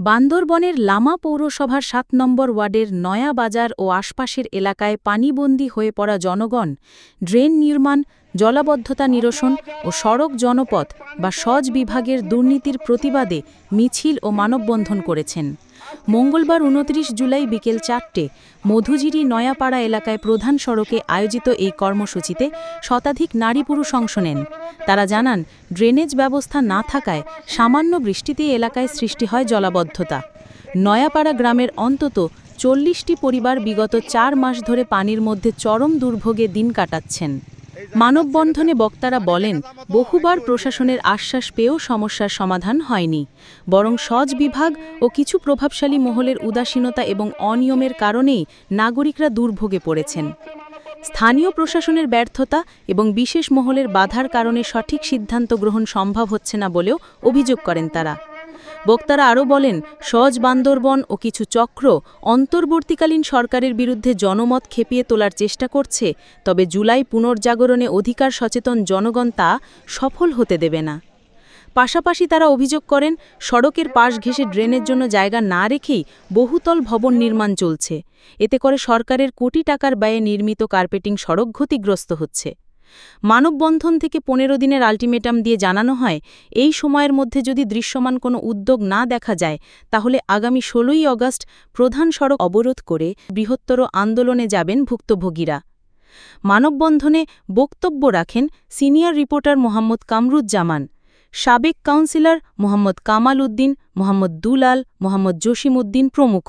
বান্দরবনের লামা পৌরসভার সাত নম্বর ওয়ার্ডের নয়া বাজার ও আশপাশের এলাকায় পানিবন্দী হয়ে পড়া জনগণ, ড্রেন নির্মাণ, জলাবদ্ধতা নিরসন ও সড়ক জনপথ বা সজ বিভাগের দুর্নীতির প্রতিবাদে মিছিল ও মানববন্ধন করেছেন। মঙ্গলবার উনত্রিশ জুলাই বিকেল চারটে, মধুজিরি নয়াপাড়া এলাকায় প্রধান সড়কে আয়োজিত এই কর্মসূচিতে শতাধিক নারী পুরুষ অংশ নেন। তারা জানান, ড্রেনেজ ব্যবস্থা না থাকায় সামান্য বৃষ্টিতেই এলাকায় সৃষ্টি হয় জলাবদ্ধতা। নয়াপাড়া গ্রামের অন্তত চল্লিশটি পরিবার বিগত চার মাস ধরে পানির মধ্যে চরম দুর্ভোগে দিন কাটাচ্ছেন। মানববন্ধনে বক্তারা বলেন, বহুবার প্রশাসনের আশ্বাস পেয়েও সমস্যার সমাধান হয়নি, বরং সজ বিভাগ ও কিছু প্রভাবশালী মহলের উদাসীনতা এবং অনিয়মের কারণেই নাগরিকরা দুর্ভোগে পড়েছেন। স্থানীয় প্রশাসনের ব্যর্থতা এবং বিশেষ মহলের বাধার কারণে সঠিক সিদ্ধান্ত গ্রহণ সম্ভব হচ্ছে না বলেও অভিযোগ করেন তারা। বক্তারা আরও বলেন সজ বান্দরবন ও কিছু চক্র অন্তর্বর্তীকালীন সরকারের বিরুদ্ধে জনমত খেপিয়ে তোলার চেষ্টা করছে, তবে জুলাই পুনর্জাগরণে অধিকার সচেতন জনগণ তা সফল হতে দেবে না। পাশাপাশি তারা অভিযোগ করেন, সড়কের পাশ ঘেঁষে ড্রেনের জন্য জায়গা না রেখেই বহুতল ভবন নির্মাণ চলছে। এতে করে সরকারের কোটি টাকার ব্যয়ে নির্মিত কার্পেটিং সড়ক ক্ষতিগ্রস্ত হচ্ছে। মানববন্ধন থেকে পনেরো দিনের আলটিমেটাম দিয়ে জানানো হয়, এই সময়ের মধ্যে যদি দৃশ্যমান কোনো উদ্যোগ না দেখা যায়, তাহলে আগামী ষোলোই অগস্ট প্রধান সড়ক অবরোধ করে বৃহত্তর আন্দোলনে যাবেন ভুক্তভোগীরা। মানববন্ধনে বক্তব্য রাখেন সিনিয়র রিপোর্টার মোহাম্মদ কামরুজ্জামান, সাবেক কাউন্সিলর মোহাম্মদ কামাল উদ্দিন, মোহাম্মদ দুলাল, মোহাম্মদ জসিম উদ্দিন প্রমুখ।